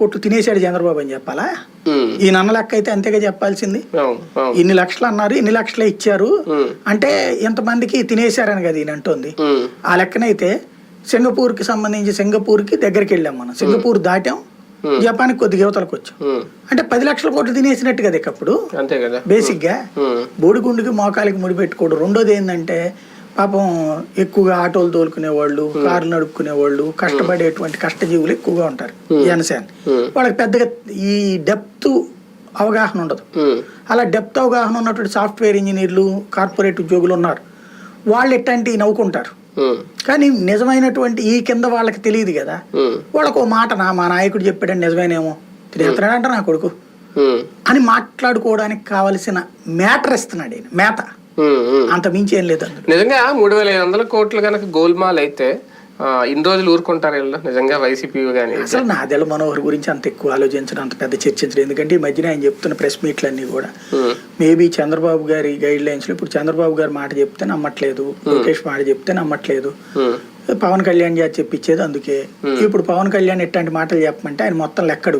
కోట్లు తినేశాడు చంద్రబాబు అని చెప్పాలా? ఈ నన్న లెక్క అయితే అంతేగా చెప్పాల్సింది. ఇన్ని లక్షలు అన్నారు ఇన్ని లక్షలే ఇచ్చారు. అంటే ఇంతమందికి తినేశారని కదా ఈయన అంటోంది. ఆ లెక్కనైతే సింగపూర్కి సంబంధించి సింగపూర్కి దగ్గరికి వెళ్ళాం మనం. సింగపూర్ దాటాం జపాన్కి కొద్దిగా యువతలకు వచ్చాం. అంటే పది లక్షల కోట్లు తినేసినట్టు కదా కదా. బేసిక్గా ఉమ్, బోడిగుండుకి మోకాలికి ముడిపెట్టుకోవడం. రెండోది ఏంటంటే పాపం ఎక్కువగా ఆటోలు తోలుకునే వాళ్ళు కార్లు నడుపుకునే వాళ్ళు కష్టపడేటువంటి కష్టజీవులు ఎక్కువగా ఉంటారు. జనసేన. వాళ్ళకి పెద్దగా ఈ డెప్త్ అవగాహన ఉండదు. అలా డెప్త్ అవగాహన ఉన్నటువంటి సాఫ్ట్వేర్ ఇంజనీర్లు కార్పొరేట్ ఉద్యోగులు ఉన్నారు. వాళ్ళు ఎట్లాంటి నవ్వుకుంటారు. కానీ నిజమైనటువంటి ఈ కింద వాళ్ళకి తెలియదు కదా. వాళ్ళకు ఓ మాట నా మా నాయకుడు చెప్పాడని నిజమేనేమో తిరుగుతున్నాడంట నా కొడుకు. అని మాట్లాడుకోవడానికి కావలసిన మ్యాటర్ ఇస్తున్నాడు ఈయన మేత. అంత మించి ఏం లేదు నిజంగా మూడు వేల ఐదు వందల కోట్లు కనుక గోల్మాల్ అయితే ఇన్ని రోజులు ఊరుకుంటారు వీళ్ళు. నిజంగా వైసీపీ కానీ అసలు నాదెల మనోహర్ గురించి అంత ఎక్కువ ఆలోచించడం అంత పెద్ద చర్చించడం. ఎందుకంటే ఈ మధ్యన ఆయన చెప్తున్న ప్రెస్ మీట్లన్నీ కూడా మేబీ చంద్రబాబు గారి గైడ్ లైన్స్లో ఇప్పుడు చంద్రబాబు గారి మాట చెప్తే నమ్మట్లేదు లోకేష్ మాట చెప్తే నమ్మట్లేదు. పవన్ కళ్యాణ్ గారు చెప్పించేది అందుకే. ఇప్పుడు పవన్ కళ్యాణ్ ఎట్లాంటి మాటలు చెప్పమంటే ఆయన మొత్తం లెక్క అడుగుతాడు.